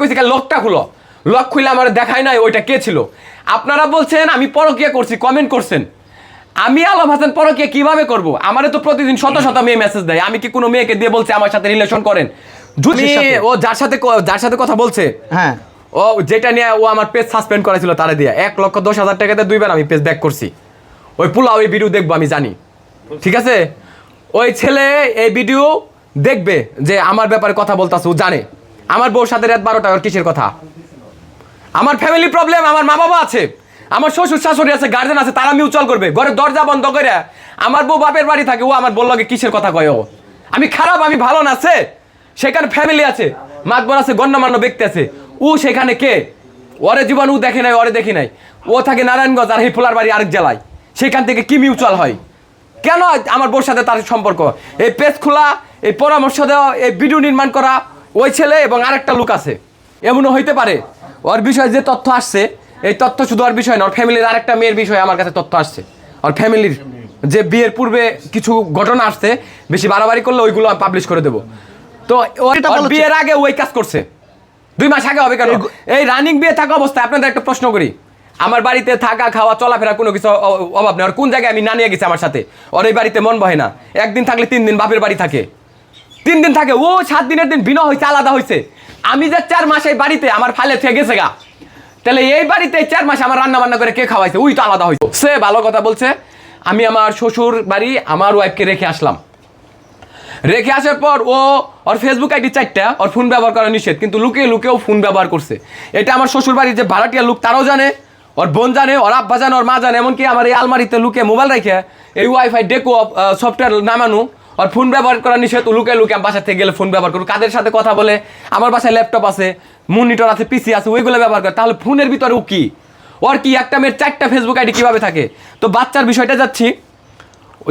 কইছি লকটা খুলো। লক খুলে আমার দেখায় নাই ওইটা কে ছিল। আপনারা বলছেন আমি পরকিয়া করছি কমেন্ট করছেন। আমি আলম হাসান পরকিয়া কীভাবে করব? আমারে তো প্রতিদিন শত শত মেয়ে মেসেজ দেয়। আমি কি কোনো মেয়েকে দিয়ে বলছে আমার সাথে রিলেশন করেন? যদি ও যার সাথে যার সাথে কথা বলছে হ্যাঁ। ও যেটা নিয়ে ও আমার পেজ সাসপেন্ড করেছিল তারে দিয়ে। এক লক্ষ দশ হাজার টাকাতে দুইবার আমি পেজ ব্যাক করছি। ওই পোলা ওই ভিডিও দেখব আমি জানি। ঠিক আছে? ওই ছেলে এই ভিডিও দেখবে যে আমার ব্যাপারে কথা বলতাছে ও জানে। আমার বউর সাথে রাত বারোটা ওর কিসের কথা? আমার ফ্যামিলি প্রবলেম আমার মা বাবা আছে। আমার শ্বশুর, শাশুড়ি আছে গার্জেন আছে, তারা মিউচুয়াল করবে। ঘরে দরজা বন্ধ করে আমার বউ বাপের বাড়ি থাকে, ও আমার বলল কিসের কথা কয় ও? আমি খারাপ, আমি ভালো না আছে সেখানে ফ্যামিলি আছে, মাতবর আছে, গণ্যমান্য ব্যক্তি আছে। ও সেখানে কে? ওরে জীবন ও দেখে নাই, ওরে দেখি নাই। ও থাকে নারায়ণগঞ্জ আর হিফুলার বাড়ি আরেক জেলায়। সেখান থেকে কি মিউচুয়াল হয়? কেন আমার বউর সাথে তার সম্পর্ক? এই পেজ খোলা, এই পরামর্শ দেওয়া, এই ভিডিও নির্মাণ করা ওই ছেলে এবং আরেকটা লোক আছে। এমনও হইতে পারে। ওর বিষয়ে যে তথ্য আসছে এই তথ্য শুধু ওর বিষয় না ওর ফ্যামিলির আরেকটা মেয়ের বিষয়ে আমার কাছে তথ্য আসছে। ওর ফ্যামিলির যে বিয়ের পূর্বে কিছু ঘটনা আসছে বেশি বাড়াবাড়ি করলে ওইগুলো আমি পাবলিশ করে দেবো। তো ওর। বিয়ের আগে ওই কাজ করছে। দুই মাস আগে হবে কেন? এই রানিং বিয়ে থাকা অবস্থায় আপনাদের একটা প্রশ্ন করি। আমার বাড়িতে থাকা খাওয়া চলাফেরা কোনো কিছু অভাব নেই। আর কোন জায়গায় আমি না নিয়ে গেছি আমার সাথে? ওর এই বাড়িতে মন বহে না। একদিন থাকলে তিন দিন বাপের বাড়ি থাকে। তিন দিন থাকে, ও সাত দিনের দিন বিনা হয়েছে আলাদা হয়েছে আমি যে চার মাস এই বাড়িতে, আমার ফাইলে থেকে গেছে গা। তাহলে এই বাড়িতে চার মাস আমার রান্না বান্না করে কে খাওয়াইছে? ওই তো আলাদা হয়েছে সে ভালো কথা বলছে, আমি আমার শ্বশুর বাড়ি, আমার ওয়াইফকে রেখে আসলাম। রেখে আসার পর ও, ওর ফেসবুক আইডি চারটা, ওর ফোন ব্যবহার করা নিষেধ, কিন্তু লুকিয়ে লুকিয়েও ফোন ব্যবহার করছে। এটা আমার শ্বশুর বাড়ির যে ভাড়াটিয়া লোক, তারাও জানে, ওর বোন জানে, ওর আব্বা জানে, ওর মা জানে, এমনকি আমার এই আলমারিতে লুকে মোবাইল রেখে এই ওয়াইফাই ডেকো সফটওয়্যার নামানো ওর ফোন ব্যবহার করা নিষেধ লুকে লুকে বাসা থেকে গেলে ফোন ব্যবহার করুক কাদের সাথে কথা বলে? আমার বাসায় ল্যাপটপ আছে, মনিটর আছে, পিসি আছে, ওইগুলো ব্যবহার করে। তাহলে ফোনের ভিতরে ও কী? ওর কি একটা মেয়ের চারটা ফেসবুক আইডি কীভাবে থাকে? তো বাচ্চার বিষয়টা যাচ্ছি।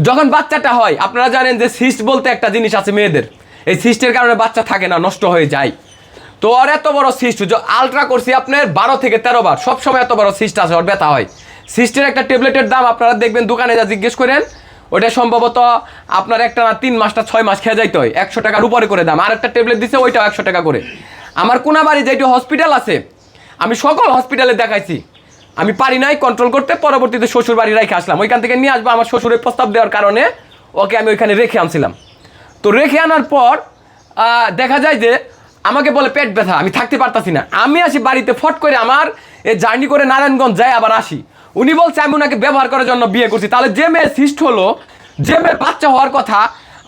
যখন বাচ্চাটা হয়, আপনারা জানেন যে সিস্ট বলতে একটা জিনিস আছে মেয়েদের। এই সিস্টের কারণে বাচ্চা থাকে না, নষ্ট হয়ে যায়। তো ওর এত বড় সিস্ট আলট্রা করছি আপনার বারো থেকে তেরো বার। সবসময় এত বড় সিস্ট আছে, ওর ব্যথা হয়। সিস্টের একটা ট্যাবলেটের দাম আপনারা দেখবেন, দোকানে যা জিজ্ঞেস করেন ওটা সম্ভবত আপনার একটা না তিন মাসটা ছয় মাস খেয়ে যাইতে হয়। একশো টাকার উপরে করে দাম। আর একটা ট্যাবলেট দিচ্ছে ওইটাও একশো টাকা করে। আমার কোনাবাড়ি যেটি হসপিটাল আছে, আমি সকল হসপিটালে দেখাইছি। আমি পারি নাই কন্ট্রোল করতে, পরবর্তীতে শ্বশুর বাড়ি রেখে আসলাম। ওইখান থেকে নিয়ে আসব, আমার শ্বশুরের প্রস্তাব দেওয়ার কারণে ওকে আমি ওইখানে রেখে আনছিলাম। তো রেখে আনার পর দেখা যায় যে আমাকে বলে পেট ব্যথা, আমি থাকতে পারতাছি না। আমি আসি বাড়িতে ফট করে আমার এ জার্নি করে নারায়ণগঞ্জ যাই, আবার আসি। উনি বলছে, আমি ওনাকে ব্যবহার করার জন্য বিয়ে করছি। তাহলে যে মেয়ে সিস্ট হলো, যে মেয়ে বাচ্চা হওয়ার কথা,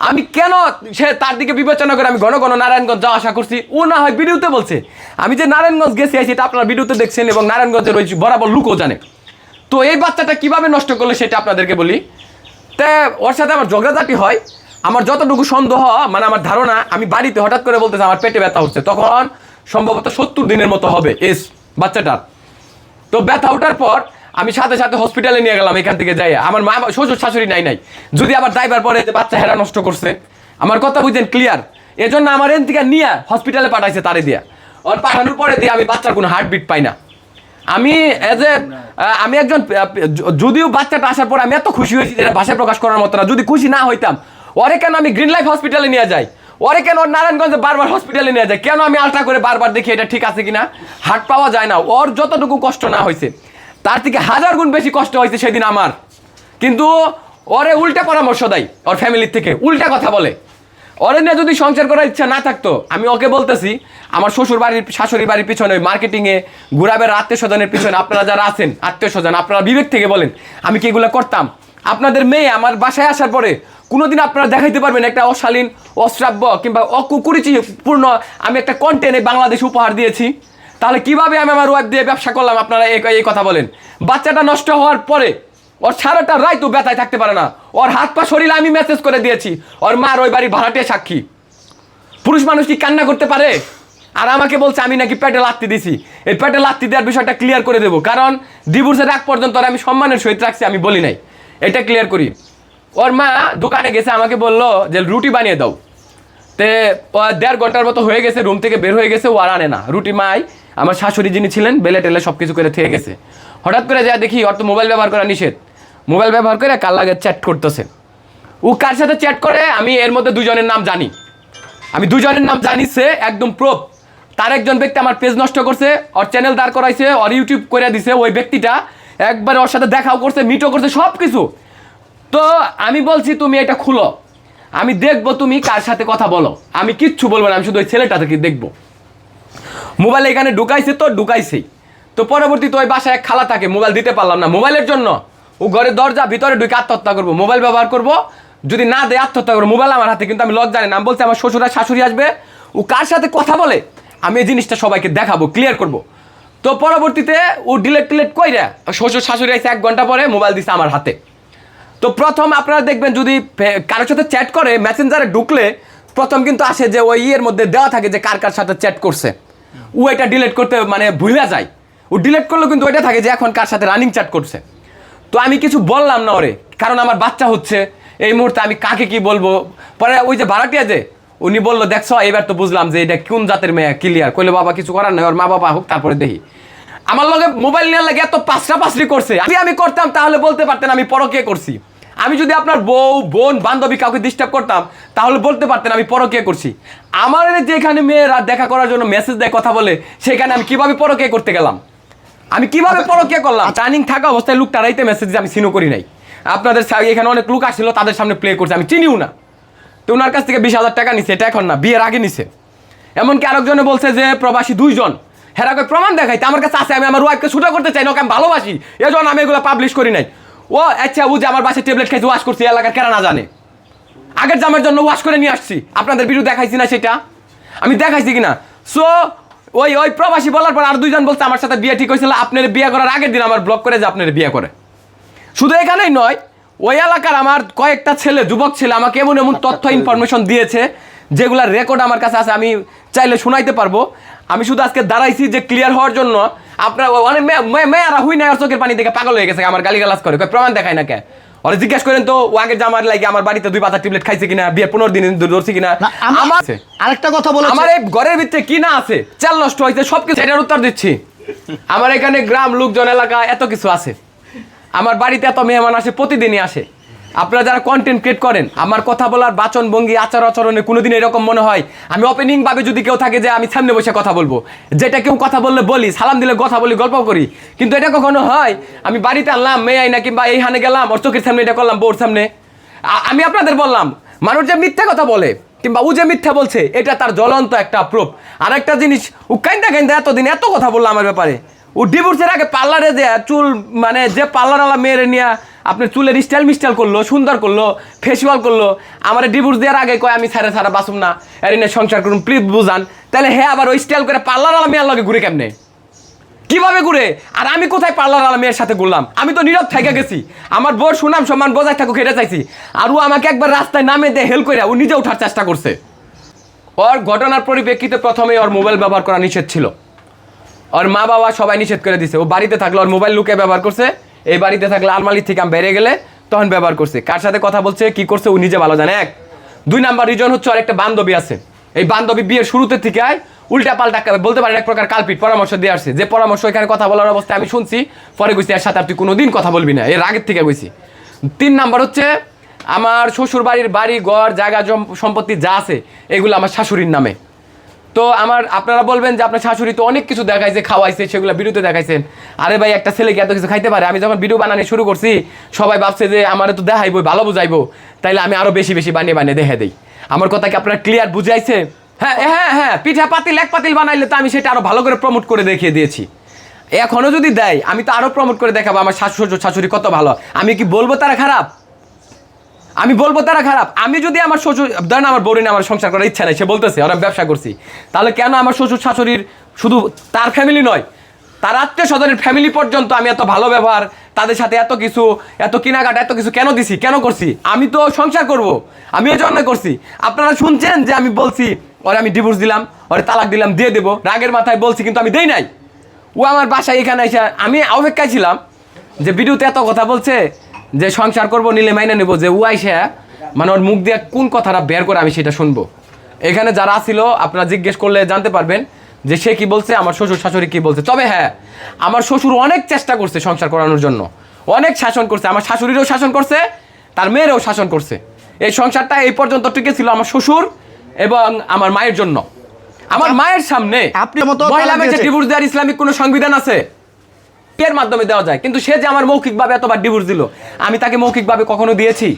আমি কেন সে তার দিকে বিবেচনা করে আমি ঘন ঘন নারায়ণগঞ্জ যাওয়া আশা করছি? ও না হয় ভিডিওতে বলছে। আমি যে নারায়ণগঞ্জ গেছি সেটা আপনারা ভিডিওতে দেখছেন এবং নারায়ণগঞ্জের ওই বরাবর লুকও জানে। তো এই বাচ্চাটা কীভাবে নষ্ট করল সেটা আপনাদেরকে বলি। তে, ওর সাথে আমার ঝগড়াঝাটি হয়। আমার যতটুকু সন্দেহ মানে আমার ধারণা, আমি বাড়িতে হঠাৎ করে বলতেছে, আমার পেটে ব্যথা হচ্ছে। তখন সম্ভবত সত্তর দিনের মতো হবে এস বাচ্চাটার। তো ব্যথা ওঠার পর আমি সাথে সাথে হসপিটালে নিয়ে গেলাম এখান থেকে যাই আমার মা শ্বশুর শাশুড়ি নাই নাই। যদি আবার ড্রাইভার পরে যে বাচ্চা হেরা নষ্ট করছে, আমার কথা বুঝছেন ক্লিয়ার এজন্য আমার এন থেকে নিয়ে হসপিটালে পাঠাইছে তারে দিয়া। ওর পাঠানোর পরে দিয়ে আমি বাচ্চার কোনো হার্টবিট পাই না। আমি এজ এ আমি একজন যদিও বাচ্চাটা আসার পর আমি এত খুশি হয়েছি যেটা ভাষায় প্রকাশ করার মতো না, যদি খুশি না হইতাম, ওরে কেন আমি গ্রিন লাইফ হসপিটালে নিয়ে যাই? ওরে কেন ওর নারায়ণগঞ্জে বারবার হসপিটালে নিয়ে যাই? কেন আমি আলট্রা করে বারবার দেখি এটা ঠিক আছে কিনা? হাট পাওয়া যায় না। ওর যতটুকু কষ্ট না হয়েছে তার থেকে হাজার গুণ বেশি কষ্ট হয়েছে সেদিন আমার। কিন্তু ওরে উল্টা পরামর্শ দেয় ওর ফ্যামিলির থেকে, উল্টা কথা বলে। ওরে নিয়ে যদি সংসার করার ইচ্ছা না থাকতো, আমি ওকে বলতেছি, আমার শ্বশুর বাড়ির, শাশুড়ি বাড়ির পিছনে ওই মার্কেটিংয়ে ঘুরাবের আত্মীয় স্বজনের পিছনে আপনারা যারা আছেন আত্মীয় স্বজন আপনারা বিবেক থেকে বলেন, আমি কি এগুলো করতাম? আপনাদের মেয়ে আমার বাসায় আসার পরে কোনোদিন আপনারা দেখাইতে পারবেন একটা অশালীন, অশ্রাব্য কিংবা অকুকুরিচিপূর্ণ আমি একটা কন্টেন্ট বাংলাদেশ উপহার দিয়েছি। তাহলে কীভাবে আমি আমার ওয়াইফ দিয়ে ব্যবসা করলাম? আপনারা এই কথা বলেন। বাচ্চাটা নষ্ট হওয়ার পরে ওর সারাটা রায় তো ব্যথায় থাকতে পারে না। ওর হাত পা শরীরে আমি মেসেজ করে দিয়েছি। ওর মার ওই বাড়ির ভাড়াটে সাক্ষী। পুরুষ মানুষ কি কান্না করতে পারে? আর আমাকে বলছে, আমি নাকি পেটে লাত্তি দিছি। এই পেটে লাত্তি দেওয়ার বিষয়টা ক্লিয়ার করে দেবো। কারণ ডিভোর্সের আগ পর্যন্ত আমি সম্মানের সহিত রাখছি, আমি বলি নাই। এটা ক্লিয়ার করি। ওর মা দোকানে গেছে, আমাকে বলল যে, রুটি বানিয়ে দাও। তে দেড় ঘণ্টার মতো হয়ে গেছে রুম থেকে বের হয়ে গেছে, ও আর আনে না। রুটি মাই, আমার শাশুড়ি যিনি ছিলেন, বেলে টেলে সব কিছু করে থেকে গেছে। হঠাৎ করে যা দেখি ওর তো মোবাইল ব্যবহার করা নিষেধ। মোবাইল ব্যবহার করে কার লাগে চ্যাট করতেছে? ও কার সাথে চ্যাট করে, আমি এর মধ্যে দুজনের নাম জানি। আমি দুজনের নাম জানি সে একদম প্রোপ তার একজন ব্যক্তি আমার পেজ নষ্ট করছে, ওর চ্যানেল দাঁড় করাইছে, ওর ইউটিউব করে দিছে, ওই ব্যক্তিটা একবার ওর সাথে দেখাও করছে মিটও করছে সব কিছু তো আমি বলছি, তুমি এটা খুলো। আমি দেখব তুমি কার সাথে কথা বলো। আমি কিচ্ছু বলব না, আমি শুধু ওই ছেলেটাকে দেখব। মোবাইল এখানে ঢুকাইছে তো ঢুকাইছেই। তো পরবর্তী তো ওই বাসায় এক খালা থাকে, মোবাইল দিতে পারলাম না। মোবাইলের জন্য ও ঘরের দরজা ভিতরে ঢুকে আত্মহত্যা করব। মোবাইল ব্যবহার করব, যদি না দেয় আত্মহত্যা করব। মোবাইল আমার হাতে, কিন্তু আমি লজ্জা জানি না। বলছি, আমার শ্বশুর শাশুড়ি আসবে, ও কার সাথে কথা বলে? আমি এই জিনিসটা সবাইকে দেখাবো ক্লিয়ার করব। তো পরবর্তীতে ও ডিলেট টিলেট কইরা, শ্বশুর শাশুড়ি এসে এক ঘণ্টা পরে, মোবাইল দিছে আমার হাতে। তো প্রথম আপনারা দেখবেন যদি কারোর সাথে চ্যাট করে মেসেঞ্জারে ঢুকলে, প্রথম কিন্তু আসে যে ওই ইয়ের মধ্যে দেওয়া থাকে যে কার কার সাথে চ্যাট করছে। ও এটা ডিলেট করতে মানে ভুলে যায়। ও ডিলেট করলেও কিন্তু ওইটা থাকে যে এখন কার সাথে রানিং চ্যাট করছে। তো আমি কিছু বললাম না ওরে, কারণ আমার বাচ্চা হচ্ছে, এই মুহূর্তে আমি কাকে কি বলব? পরে ওই যে ভাড়াটিয়া যে, উনি বলল, দেখছ এবার তো বুঝলাম যে এটা কোন জাতের মেয়ে ক্লিয়ার কইলে, বাবা, কিছু করার নাই, ওর মা বাবা হোক, তারপরে দেখি। আমার লগে মোবাইল নেওয়ার লাগে এত পাঁচটা পাঁচটি করছে। যদি আমি করতাম তাহলে বলতে পারতেন আমি পরকে করছি। আমি যদি আপনার বউ বোন বান্ধবী কাউকে ডিস্টার্ব করতাম তাহলে বলতে পারতেন আমি পরকে করছি। আমার যেখানে মেয়েরা দেখা করার জন্য মেসেজ দেয় কথা বলে সেখানে আমি কীভাবে পরকে করতে গেলাম? আমি কীভাবে পরকে করলাম? ট্রানিং থাকা অবস্থায় লোক তারাইতে মেসেজ আমি সিনও করি নাই। আপনাদের এখানে অনেক লোক আসছিল তাদের সামনে প্লে করছে আমি চিনিও না। তো ওনার কাছ থেকে বিশ হাজার টাকা নিছে এটা এখন না বিয়ের আগে নিছে। এমনকি আরেকজনে বলছে যে প্রবাসী দুইজন। হেরা কই প্রমাণ দেখাইতে। আমার কাছে আছে, আমি আমার ওয়াইফকে ছুটা করতে চাই, না ওকে আমি ভালোবাসি। এজন্য আমি এগুলো পাবলিশ করি নাই। ও আচ্ছা ও যে আমার বাসায় ট্যাবলেট খাইছে ওয়াশ করছি এলাকার কেনা না জানে। আগের জামের জন্য ওয়াশ করে নিয়ে আসছি। আপনাদের ভিডিও দেখাইছি না সেটা? আমি দেখাইছি কিনা? সো ওই ওই প্রবাসী বলার পর আর দুইজন বলছে, আমার সাথে বিয়ে ঠিক হয়েছিল, আপনার বিয়ে করার আগের দিন আমার ব্লক করে যে আপনার বিয়ে করে। শুধু এখানেই নয়, ওই এলাকার আমার কয়েকটা ছেলে, যুবক ছেলে আমাকে এমন এমন তথ্য ইনফরমেশন দিয়েছে, যেগুলার রেকর্ড আমার কাছে আছে, আমি চাইলে শোনাইতে পারব। আমি শুধু আজকে দাঁড়াইছি যে ক্লিয়ার হওয়ার জন্য। আপনার অনেক মেয়ে- মেয়ে- মেয়েরা হুই আর চোখের পানি দেখে পাগল হয়ে গেছে আমার গালি গালাজ করে প্রমাণ দেখায় না কে? ওরা জিজ্ঞেস করেন তো ও আগের জামার লাগে আমার বাড়িতে দুই পাতা টিবলেট খাইছে কিনা বিয়ে পনেরো দিন ধরছি কিনা? আমার আরেকটা কথা বলে আমার এই ঘরের ভিতরে কি না আছে? চাল নষ্ট হয়েছে সব কিছু এটার উত্তর দিচ্ছি। আমার এখানে গ্রাম লোকজন এলাকা এত কিছু আছে। আমার বাড়িতে এত মেহমান আসে প্রতিদিনই আসে। আপনারা যারা কন্টেন্ট ক্রিয়েট করেন, আমার কথা বলার বাচন ভঙ্গি, আচার আচরণে কোনোদিন এরকম মনে হয়। আমি ওপেনিং ভাবে যদি কেউ থাকে যে আমি সামনে বসে কথা বলব, যেটা কেউ কথা বললে বলি, সালাম দিলে কথা বলি, গল্প করি। কিন্তু এটা কখনো হয়? আমি বাড়িতে আনলাম, মেয়ে আইনা কিংবা এইখানে গেলাম, ওর চোখের সামনে এটা করলাম, বউর সামনে। আমি আপনাদের বললাম, মানুষ যে মিথ্যা কথা বলে কিংবা ও যে মিথ্যা বলছে, এটা তার জ্বলন্ত একটা প্রুফ আর একটা জিনিস, ও কাইন্দা কাইন্দা এতদিন এত কথা বলল আমার ব্যাপারে। ও ডিভোর্সের আগে পার্লারে যে চুল মানে যে পার্লারওয়ালা মেয়েরে নিয়ে আপনি চুলের স্টাইল মিস্টাইল করল, সুন্দর করল ফেসিয়াল করল। আমার ডিভোর্স দেওয়ার আগে কয়, আমি সারা সারা বাসুম না। এর নিয়ে সংসার করুন প্লিজ বুঝান। তাহলে হ্যাঁ আবার ওই স্টাইল করে পার্লারওয়ালা মেয়ের লগে ঘুরে কেমনে? কীভাবে ঘুরে? আর আমি কোথায় পার্লার আলা মেয়ের সাথে ঘুরলাম? আমি তো নীরব থেকে গেছি। আমার বোর সুনাম সম্মান বজায় থাকুক, এটা চাইছি। আর ও আমাকে একবার রাস্তায় নামে দিয়ে হেল্প করে ও নিজে ওঠার চেষ্টা করছে। ওর ঘটনার পরিপ্রেক্ষিতে প্রথমে ওর মোবাইল ব্যবহার করা নিষেধ ছিল। ওর মা বাবা সবাই নিষেধ করে দিছে। ও বাড়িতে থাকলে ওর মোবাইল লুকে ব্যবহার করছে। এই বাড়িতে থাকলে আলমারি থেকে আমি বেড়ে গেলে তখন ব্যবহার করছে। কার সাথে কথা বলছে, কি করছে, ও নিজে ভালো জানে। এক। দুই নাম্বার রিজন হচ্ছে ওর একটা বান্ধবী আছে। এই বান্ধবী বিয়ের শুরুতে থেকে উল্টা পাল্টা বলতে পারেন এক প্রকার কালপিট পরামর্শ দিয়ে আসছে। যে পরামর্শ এখানে কথা বলার অবস্থায় আমি শুনছি, পরে গেছি এর সাথে আর তুই কোনো দিন কথা বলবি না। এর আগের থেকে গেছি তিন নাম্বার হচ্ছে, আমার শ্বশুর বাড়ির বাড়ি, ঘর, জায়গা সম্পত্তি যা আছে, এগুলো আমার শাশুড়ির নামে। তো আমার, আপনারা বলবেন যে আপনার শাশুড়ি তো অনেক কিছু দেখাইছে, খাওয়াইছে, সেগুলো ভিডিওতে দেখাইছেন। আরে ভাই, একটা ছেলে কি এত কিছু খাইতে পারে? আমি যখন ভিডিও বানানো শুরু করছি, সবাই ভাবছে যে আমার তো দেখাইবো ভালো বুঝাইবো। তাইলে আমি আরও বেশি বেশি বানিয়ে বানিয়ে দেখে দিই। আমার কথা কি আপনারা ক্লিয়ার বুঝাইছে? হ্যাঁ হ্যাঁ হ্যাঁ পিঠা পাতিল, এক পাতিল বানাইলে তো আমি সেটা আরও ভালো করে প্রমোট করে দেখিয়ে দিয়েছি। এখনও যদি দেয়, আমি তো আরও প্রমোট করে দেখাবো, আমার শাশুড় শাশুড়ি কত ভালো। আমি কি বলব তারা খারাপ? আমি বলব তারা খারাপ। আমি যদি আমার শ্বশুর ধরেন আমার বউরিন আমার সংসার করার ইচ্ছা নেই, সে বলতেছে, ওরা ব্যবসা করছি। তাহলে কেন আমার শ্বশুর শাশুড়ির শুধু তার ফ্যামিলি নয়, তার আত্মীয় স্বজনের ফ্যামিলি পর্যন্ত আমি এত ভালো ব্যবহার, তাদের সাথে এত কিছু, এত কেনাকাটা, এত কিছু কেন দিছি, কেন করছি? আমি তো সংসার করব, আমি এই জন্য করছি। আপনারা শুনছেন যে আমি বলছি, ওরে আমি ডিভোর্স দিলাম, ওরে তালাক দিলাম, দিয়ে দেবো। রাগের মাথায় বলছি, কিন্তু আমি দেই নাই। ও আমার বাসায় এখানে এসে আমি অপেক্ষায় ছিলাম যে ভিডিওতে এত কথা বলছে যে সংসার করব নিলে মাইনে নেব যে ও আইসা মানে ওর মুখ দিয়ে কোন কথাটা বের করে আমি সেটা শুনব। এখানে যারা ছিল আপনারা জিজ্ঞেস করলে জানতে পারবেন যে সে কি বলছে আমার শ্বশুর শাশুড়ি কি বলছে। তবে হ্যাঁ আমার শ্বশুর অনেক চেষ্টা করছে সংসার করানোর জন্য। অনেক শাসন করছে আমার শাশুড়িরও শাসন করছে তার মেয়েরও শাসন করছে। এই সংসারটা এই পর্যন্ত টিকে ছিল আমার শ্বশুর এবং আমার মায়ের জন্য। আমার মায়ের সামনে আপনি মতো মহিলা। ডিভোর্স দেওয়ার ইসলামিক কোনো সংবিধান আছে? এর মাধ্যমে দেওয়া যায়। কিন্তু সে যে আমার মৌখিকভাবে এতবার ডিভোর্স দিল আমি তাকে মৌখিকভাবে কখনো দিয়েছি?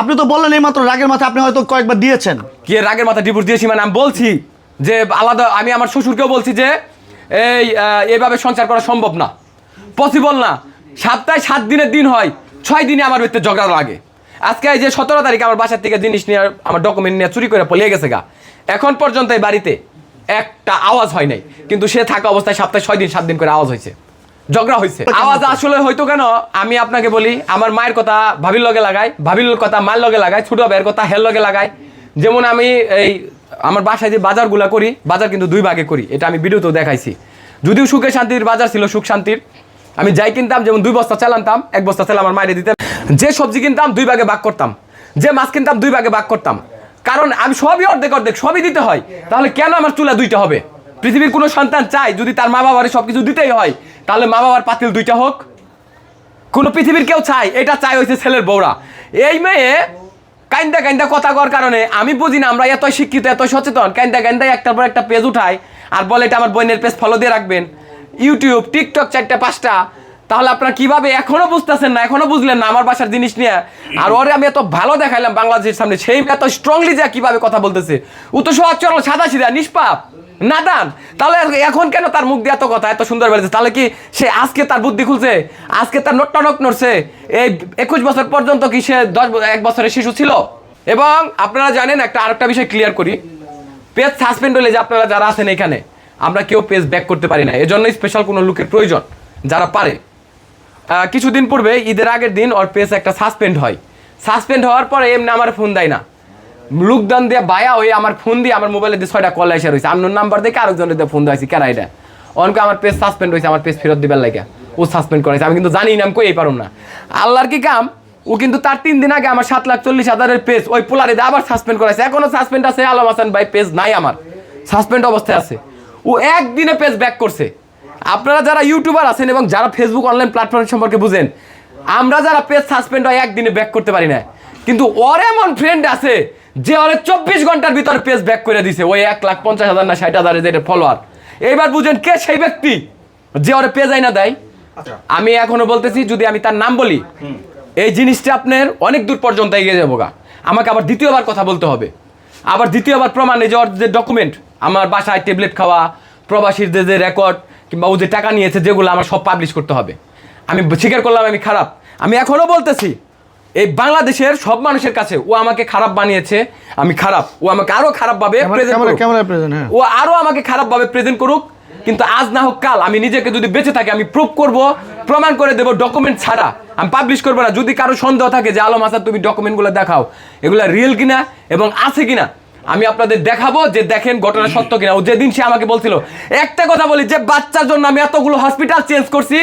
আপনি তো বললেন এই মাত্র রাগের মাথা আপনি হয়তো কয়েকবার দিয়েছেন। কি রাগের মাথা ডিভোর্স দিয়েছি মানে আমি বলছি যে আলাদা আমি আমার শ্বশুরকেও বলছি যে এই এভাবে সংসার করা সম্ভব না। পসিবল না। সপ্তাহে সাত দিনের দিন হয় ছয় দিনে আমার ভিতরে ঝগড়া লাগে। আজকে এই যে সতেরো তারিখ আমার বাসার থেকে জিনিস নিয়ে আমার ডকুমেন্ট নিয়ে চুরি করে পলিয়ে গেছে গা। এখন পর্যন্ত এই বাড়িতে একটা আওয়াজ হয় নাই। কিন্তু সে থাকা অবস্থায় সপ্তাহে ছয় দিন সাত দিন করে আওয়াজ হয়েছে। ঝগড়া হয়েছে আওয়াজ আসলে হয়তো কেন আমি আপনাকে বলি আমার মায়ের কথা ভাবির লগে লাগাই ভাবির কথা মায়ের লগে লাগাই ছোট ভাইয়ের কথা হের লগে লাগাই। যেমন আমি এই আমার বাসায় যে বাজারগুলা করি বাজার কিন্তু দুই ভাগে করি এটা আমি ভিডিওতেও দেখাইছি। যদিও সুখে শান্তির বাজার ছিল সুখ শান্তির আমি যাই কিনতাম যেমন দুই বস্তা চালানতাম এক বস্তা চাল আমার মায়ের দিতাম যে সবজি কিনতাম দুই ভাগে ভাগ করতাম। যে মাছ কিনতাম দুই ভাগে ভাগ করতাম। কারণ আমি সবই অর্ধেক অর্ধেক সবই দিতে হয়। তাহলে কেন আমার চুলা দুইটা হবে? পৃথিবীর কোনো সন্তান চায় যদি তার মা বাবার সব কিছু দিতেই হয় তাহলে মা বাবার পাতিল দুইটা হোক। কোনো পৃথিবীর কেউ চাই এটা চাই হয়েছে ছেলের বউরা। এই মেয়ে কাইন্দা কাইন্দা কথা কর কারণে আমি বুঝি না, আমরা এত শিক্ষিত এত সচেতন, কাইন্দা কাইন্দা একটার পর একটা পেজ উঠায় আর বলে এটা আমার বোনের পেজ ফলো দিয়ে রাখবেন। ইউটিউব টিকটক চারটা, পাঁচটা। তাহলে আপনারা কীভাবে এখনও বুঝতেছেন না, এখনও বুঝলেন না আমার বাসার জিনিস নিয়ে? আর ওরে আমি এত ভালো দেখাইলাম বাংলাদেশের সামনে, সেই এত স্ট্রংলি যা কীভাবে কথা বলতেছে। তো সহজ চরল সাদা সিধা, নিষ্পাপ। নাদান, তাহলে এখন কেন তার মুখ দিয়ে এত কথা, এত সুন্দর বেড়েছে তাহলে কি সে আজকে তার বুদ্ধি খুলছে? আজকে তার নোটটা নক নড়ছে? এই একুশ বছর পর্যন্ত কি সে দশ এক বছরের শিশু ছিল? এবং আপনারা জানেন, একটা আরেকটা বিষয় ক্লিয়ার করি। পেজ সাসপেন্ড হলে যে আপনারা যারা আছেন এখানে, আমরা কেউ পেজ ব্যাক করতে পারি না। এজন্য স্পেশাল কোনো লোকের প্রয়োজন, যারা পারে। কিছুদিন পূর্বে, ঈদের আগের দিন ওর পেজ একটা সাসপেন্ড হয়। সাসপেন্ড হওয়ার পরে এমনি আমার ফোন দেয় না। লুকদান দিয়ে বায়া হয়ে আমার ফোন দিয়ে আমার মোবাইলে দিয়ে ছয়টা কল এসে রয়েছে আন্নোর নাম্বার দেখে আরেকজনের দিয়ে ফোন দিয়েছি কেন এটা? অনকে আমার পেজ সাসপেন্ড হয়েছে, আমার পেজ ফেরত দিবার লাগে ও সাসপেন্ড করেছে আমি কিন্তু জানি না, আমি কই পারুম না। আল্লাহর কি কাম? ও কিন্তু তার তিন দিন আগে আমার সাত লাখ চল্লিশ হাজারের পেজ ওই পোলারে আবার সাসপেন্ড করেছে এখনও সাসপেন্ড আছে, আলম হাসান ভাই পেজ নাই আমার। সাসপেন্ড অবস্থায় আছে। ও একদিনে পেজ ব্যাক করছে। আপনারা যারা ইউটিউবার আছেন এবং যারা ফেসবুক অনলাইন প্ল্যাটফর্ম সম্পর্কে বুঝেন, আমরা যারা পেজ সাসপেন্ড হয় একদিনে ব্যাক করতে পারি না। কিন্তু ওর এমন ফ্রেন্ড আছে যে ওরে চব্বিশ ঘণ্টার ভিতরে পেজ ব্যাক করে দিছে ওই এক লাখ পঞ্চাশ হাজার না ষাট হাজারের যেটা ফলোয়ার এইবার বুঝেন কে সেই ব্যক্তি যে ওরে পেজ আইনা দেয়? আমি এখনও বলতেছি যদি আমি তার নাম বলি এই জিনিসটা আপনার অনেক দূর পর্যন্ত এগিয়ে যাব গা। আমাকে আবার দ্বিতীয়বার কথা বলতে হবে। আবার দ্বিতীয়বার প্রমাণ এই যে ওর যে ডকুমেন্ট আমার বাসায় ট্যাবলেট খাওয়া প্রবাসীদের যে রেকর্ড কিংবা ও যে টাকা নিয়েছে যেগুলো আমার সব পাবলিশ করতে হবে। আমি স্বীকার করলাম আমি খারাপ। আমি এখনও বলতেছি এই বাংলাদেশের সব মানুষের কাছে ও আমাকে খারাপ বানিয়েছে আমি খারাপ। ও আমাকে আরও খারাপ ভাবে হ্যাঁ। ও আরও আমাকে খারাপ ভাবে প্রেজেন্ট করুক কিন্তু আজ না হোক কাল আমি নিজেকে যদি বেঁচে থাকি আমি প্রুভ করব প্রমাণ করে দেবো ডকুমেন্ট ছাড়া। আমি পাবলিশ করব না। যদি কারও সন্দেহ থাকে যে আলম হাসান তুমি ডকুমেন্টগুলো দেখাও এগুলো রিয়েল কিনা এবং আছে কিনা? আমি আপনাদের দেখাবো যে দেখেন ঘটনা সত্য কিনা। ও যেদিন সে আমাকে বলছিল একটা কথা বলি যে বাচ্চার জন্য আমি এতগুলো হসপিটাল চেঞ্জ করছি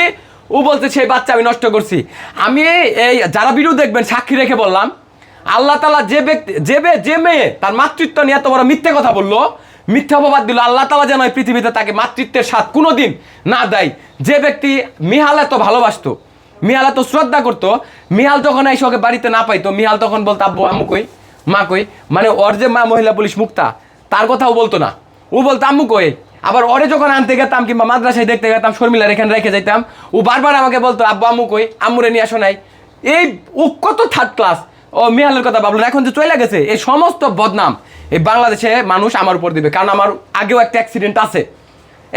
ও বলছে, সেই বাচ্চা আমি নষ্ট করছি। আমি এই যারা ভিডিও দেখবেন, সাক্ষী রেখে বললাম, আল্লাহ তালা যে ব্যক্তি, যে যে মেয়ে তার মাতৃত্ব নিয়ে এত বড় মিথ্যে কথা বলল, মিথ্যা অপবাদ দিল, আল্লাহ তালা যেন এই পৃথিবীতে তাকে মাতৃত্বের স্বাদ কোনোদিন না দেয়। যে ব্যক্তি মিহাল এত ভালোবাসতো, মিহাল এত শ্রদ্ধা করতো, মিহাল যখন এসে ওকে বাড়িতে না পাইতো, মিহাল তখন বলতো, আব্বু, আম্মু কই? মা কই? মানে ওর যে মা মহিলা পুলিশ মুক্তা, তার কথাও বলতো না। ও বলতো, আম্মু কই? আবার ওরে যখন আনতে গেতাম কিংবা মাদ্রাসায় দেখতে গেতাম, শর্মিলার এখানে রেখে যেতাম ও বারবার আমাকে বলতো, আব্বু, আম্মু কই? আম্মুরে নিয়ে আসো নাই। এই ও কত থার্ড ক্লাস ও মিহালের কথা ভাবলো এখন যে চলে গেছে, এই সমস্ত বদনাম, এই বাংলাদেশে মানুষ আমার উপর দিবে, কারণ আমার আগেও একটা অ্যাক্সিডেন্ট আছে।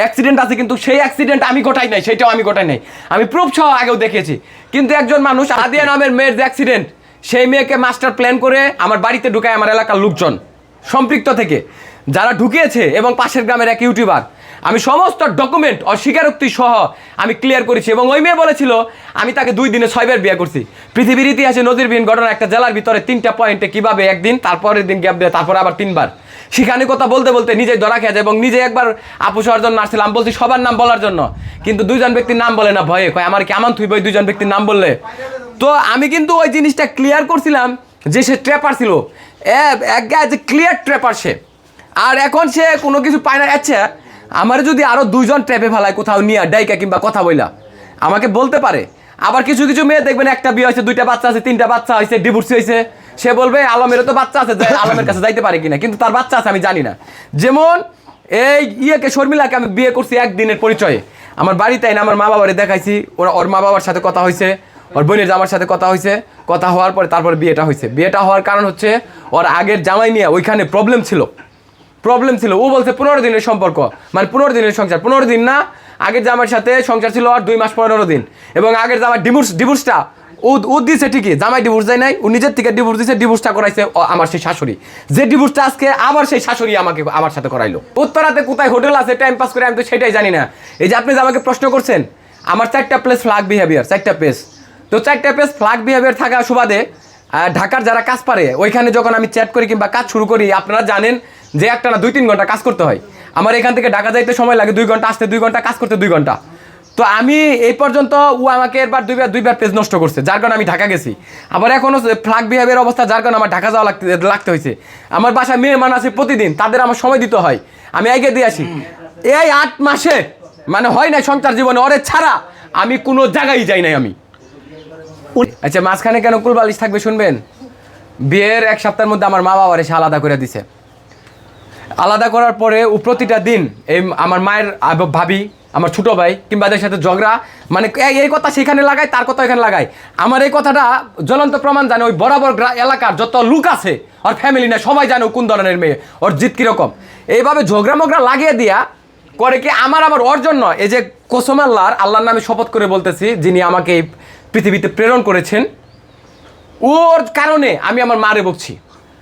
অ্যাক্সিডেন্ট আছে কিন্তু সেই অ্যাক্সিডেন্ট আমি ঘটাই নাই সেটাও আমি ঘটাই নাই। আমি প্রুফ সহ আগেও দেখেছি কিন্তু একজন মানুষ, আদিয়া নামের মেয়ের যে অ্যাক্সিডেন্ট সেই মেয়েকে মাস্টার প্ল্যান করে আমার বাড়িতে ঢুকায় আমার এলাকার লোকজন, সম্পৃক্ত থেকে। যারা ঢুকিয়েছে এবং পাশের গ্রামের এক ইউটিউবার। আমি সমস্ত ডকুমেন্ট ও স্বীকারোক্তি সহ আমি ক্লিয়ার করেছি এবং ওই মেয়ে বলেছিল, আমি তাকে দুই দিনে ছয়বার বিয়ে করছি। পৃথিবীর ইতিহাসে নজিরবিহীন ঘটনা একটা জেলার ভিতরে তিনটা পয়েন্টে কীভাবে একদিন, তারপরের দিন গ্যাপ দেয়, তারপরে আবার তিনবার। সেখানে কথা বলতে বলতে নিজে ধরা খেয়ে যায় এবং নিজে একবার আপুষ জন্য আসছিলাম বলছি সবার নাম বলার জন্য। কিন্তু দুইজন ব্যক্তির নাম বলে না, ভয়ে কয়, আমার কেমন থুই বই দুইজন ব্যক্তির নাম বললে? তো আমি কিন্তু ওই জিনিসটা ক্লিয়ার করছিলাম যে সে ট্র্যাপার ছিল। এক যে ক্লিয়ার ট্র্যাপার সে। আর এখন সে কোনো কিছু পায় না। আচ্ছা আমার যদি আরও দুইজন ট্র্যাপে ফেলায় কোথাও নিয়ে, ডাইকা কিংবা কথা বইলা, আমাকে বলতে পারে। আবার কিছু কিছু মেয়ে দেখবেন একটা বিয়ে হয়েছে, দুইটা বাচ্চা আছে, তিনটা বাচ্চা হয়েছে ডিভোর্স হয়েছে। সে বলবে, আলমেরও তো বাচ্চা আছে আলমের কাছে যাইতে পারে কিনা, কিন্তু তার বাচ্চা আছে, আমি জানি না। যেমন এই ইয়েকে, শর্মিলাকে আমি বিয়ে করছি একদিনের পরিচয়ে। আমার বাড়িতে না, আমার মা বাবারে দেখাইছি, ওরা ওর মা বাবার সাথে কথা হয়েছে, ওর বোনের জামার সাথে কথা হয়েছে, কথা হওয়ার পরে তারপরে বিয়েটা হয়েছে। বিয়েটা হওয়ার কারণ হচ্ছে, ওর আগের জামাই নিয়ে ওইখানে প্রবলেম ছিল। প্রবলেম ছিল। ও বলছে পনেরো দিনের সম্পর্ক। মানে পনেরো দিনের সংসার। পনেরো দিন না, আগের জামার সাথে সংসার ছিল আর দুই মাস পনেরো দিন। এবং আগের জামার ডিভোর্স ডিভোর্সটা ও ও দিছে ঠিকই, জামাই ডিভোর্স দেয় নাই, ও নিজের থেকে ডিভোর্স দিছে ডিভোর্সটা করাইছে আমার সেই শাশুড়ি। যে ডিভোর্সটা আজকে আবার সেই শাশুড়ি আমাকে, আমার সাথে করাইলো। উত্তরাতে কোথায় হোটেল আছে টাইম পাস করে আমি তো সেটাই জানি না। এই যে আপনি যে আমাকে প্রশ্ন করছেন, আমার চারটা প্লেস ফ্লাগ বিহেভিয়ার চারটা পেস তো চারটা পেস ফ্লাগ বিহেভিয়ার থাকা সুবাদে ঢাকার যারা কাজ পারে, ওইখানে যখন আমি চ্যাট করি কিংবা কাজ শুরু করি, আপনারা জানেন যে একটা না দুই তিন ঘণ্টা কাজ করতে হয়। আমার এখান থেকে ঢাকা যাইতে সময় লাগে দুই ঘণ্টা, আসতে দুই ঘণ্টা, কাজ করতে দুই ঘণ্টা। তো আমি এই পর্যন্ত ও আমাকে এরবার দুইবার দুইবার পেজ নষ্ট করছে, যার কারণে আমি ঢাকা গেছি। আবার এখনও ফ্লাগ বিহেভিয়ার অবস্থা, যার কারণে আমার ঢাকা যাওয়া লাগতে লাগতে হয়েছে। আমার বাসায় মেয়ে মান আছে প্রতিদিন, তাদের আমার সময় দিতে হয়। আমি আগে দিয়ে আসি। এই আট মাসে মানে হয় না সংসার জীবনে ওরে ছাড়া আমি কোনো জায়গায় যাই নাই আমি। আচ্ছা মাঝখানে কেন কুলবালিশ থাকবে শুনবেন? বিয়ের এক সপ্তাহের মধ্যে আমার মা বাবার এসে আলাদা করে দিছে। আলাদা করার পরে ও প্রতিটা দিন এই আমার মায়ের ভাবি, আমার ছোট ভাই কিংবা এদের সাথে ঝগড়া মানে এই- কথা সেখানে লাগায়, তার কথা এখানে লাগায়। আমার এই কথাটা জ্বলন্ত প্রমাণ জানে ওই বরাবর এলাকার যত লোক আছে, ওর ফ্যামিলি না, সবাই জানে কোন ধরনের মেয়ে, ওর জিত কীরকম। এইভাবে ঝগড়া মগড়া লাগিয়ে দিয়া করে কি আমার আমার ওর জন্য এই যে কোসম আল্লাহর আল্লাহর নামে শপথ করে বলতেছি, যিনি আমাকে এই পৃথিবীতে প্রেরণ করেছেন ওর কারণে আমি আমার মারে বকছি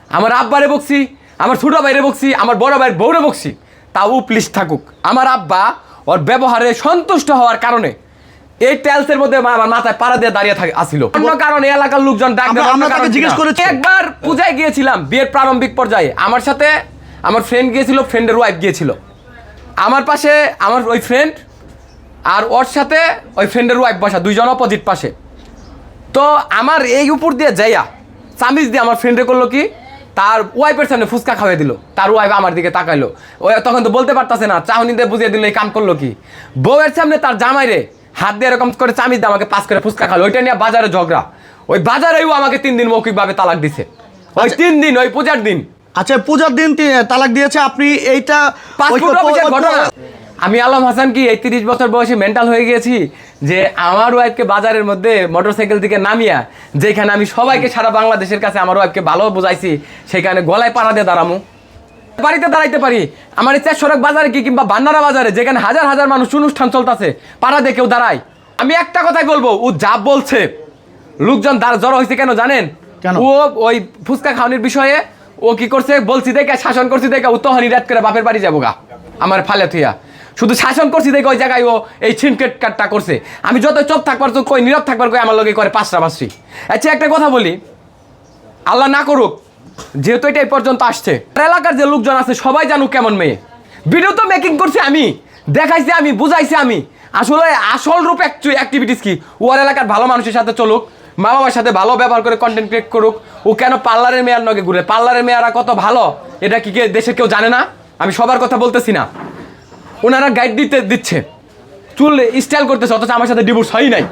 আমার আব্বারে বকছি আমার ছোট ভাইরে বকছি আমার বড় ভাইয়ের বউরে বকছি তাও প্লিজ থাকুক। আমার আব্বা ওর ব্যবহারে সন্তুষ্ট হওয়ার কারণে এই টেলসের মধ্যে মা- আমার মাথায় পাড়া দিয়ে দাঁড়িয়ে থাকে আসিল। অন্য কারণে এলাকার লোকজন জিজ্ঞেস। করেছি। একবার পূজায় গিয়েছিলাম বিয়ের প্রারম্ভিক পর্যায়ে। আমার সাথে আমার ফ্রেন্ড গিয়েছিল ফ্রেন্ডের ওয়াইফ গিয়েছিল। আমার পাশে আমার ওই ফ্রেন্ড আর ওর সাথে ওই ফ্রেন্ডের ওয়াইফ বসা দুইজন অপোজিট পাশে। তো আমার এই উপর দিয়ে যাইয়া চামিজ দিয়ে আমার ফ্রেন্ডে করল কি তার ওয়াইফের সামনে ফুচকা খাওয়াই দিল। তার ওয়াইফ আমার দিকে তাকাইলো। ও তখন তো বলতে পারতাছে না চাহনিতে বুঝিয়ে দিল এই কাম করল কি। বউয়ের সামনে তার জামাইরে হাত দিয়ে এরকম করে চামিজ দিয়ে আমাকে পাস করে ফুচকা খালো ওইটা নিয়ে বাজারে ঝগড়া। ওই বাজারেও আমাকে তিন দিন মৌখিকভাবে তালাক দিছে। ওই তিন দিন ওই পূজার দিন। আচ্ছা পূজার দিন তালাক দিয়েছে আপনি এইটা ওই- ওই- ঘটনা। আমি আলম হাসান কি এই তিরিশ বছর বয়সে মেন্টাল হয়ে গিয়েছি? যে আমার ওয়াইফকে বাজারের মধ্যে মোটরসাইকেল থেকে নামিয়া যেখানে আমি সবাইকে সারা বাংলাদেশের কাছে আমার ওয়াইফকে ভালো বুঝাইছি সেখানে গলায় পাড়া দিয়ে দাঁড়ামু। বাড়িতে দাঁড়াইতে পারি। আমার ইচ্ছা সড়ক বাজারে কি কিংবা বান্নারা বাজারে যেখানে হাজার হাজার মানুষ অনুষ্ঠান চলতেছে পাড়া দিয়ে কেউ দাঁড়ায়। আমি একটা কথাই বলব ও যা বলছে লোকজন জড়ো হয়েছে কেন জানেন? কেন? ও ওই ফুচকা খাওয়ানোর বিষয়ে ও কি করছে? বলছি দেখে শাসন করছি দেখে ও তহনি রাত করে বাপের বাড়ি যাব গা আমার ফালে থুইয়া। শুধু শাসন করছি দেখে ওই জায়গায় ও এই ছিনকেট কাটটা করছে। আমি যত চপ থাকবার তো কই নীরব থাকবার কই আমার লগে করে পাঁচটা পাঁচটি আচ্ছা একটা কথা বলি। আল্লাহ না করুক, যেহেতু এটা এই পর্যন্ত আসছে। এলাকার যে লোকজন আছে, সবাই জানুক কেমন মেয়ে। ভিডিও তো মেকিং করছি আমি, দেখাইছি আমি, বুঝাইছি আমি। আসলে আসল রূপ অ্যাক্টিভিটিস কি? ওর এলাকার ভালো মানুষের সাথে চলুক মা বাবার সাথে ভালো ব্যবহার করে কন্টেন্ট ক্রিয়েট করুক। ও কেন পার্লারের মেয়ার নগে ঘুরে? পার্লারের মেয়ারা কত ভালো? এটা কি দেশের কেউ জানে না? আমি সবার কথা বলতেছি না। ওনারা গাইড দিতে দিচ্ছে। চুল স্টাইল করতেছে অথচ আমার সাথে ডিভোর্স হয় নাই।